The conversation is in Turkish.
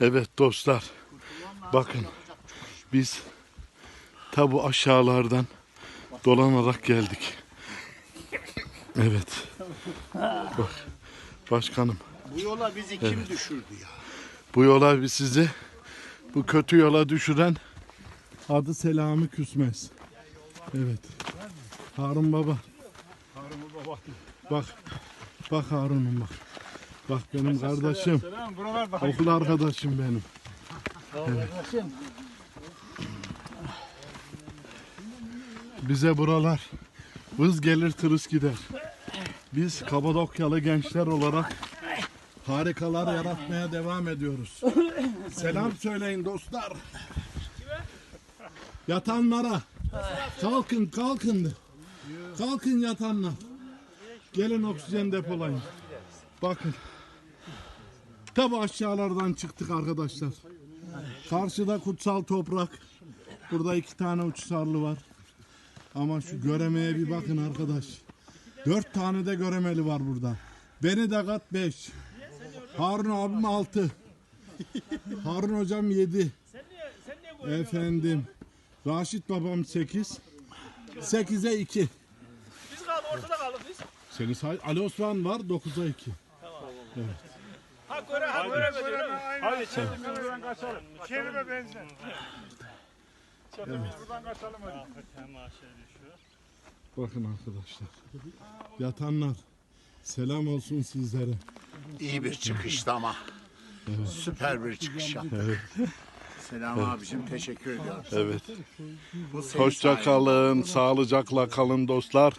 Evet dostlar. Bakın biz tabu aşağılardan dolanarak geldik. Evet. Bak başkanım Bu yola bizi kim düşürdü ya? bu yola sizi bu kötü yola düşüren adı Selami Küsmez. Evet. Harun Baba. Bak. Bak Harun'um bak. Bak benim kardeşim. Okul arkadaşım benim. Bize buralar vız gelir tırıs gider. Biz Kabadokyalı gençler olarak harikalar yaratmaya devam ediyoruz. Selam söyleyin dostlar. Yatanlara. Kalkın kalkın. Kalkın yatanlar. Gelin oksijen depolayın. Bakın. Tabi aşağılardan çıktık arkadaşlar. Karşıda kutsal toprak. Burada iki tane uçsarlı var. Ama şu göremeye bir bakın arkadaş. Dört tane de göremeli var burada. Beni de kat beş. Harun abim altı. Harun hocam yedi. Efendim. Raşit babam sekiz. Sekize iki. Biz kaldı ortada kaldık biz. Say Ali Osman var 9'a 2. Ha göre ha göre göre. Hadi biz buradan kaçalım. Kelime benzer. Biz buradan kaçalım hadi. Bakın arkadaşlar. Yatanlar. Selam olsun sizlere. İyi bir çıkıştı ama. Süper bir çıkış yaptı. Selam abicim teşekkür ediyorum. Evet. Hoşça kalın, sağlıcakla kalın dostlar.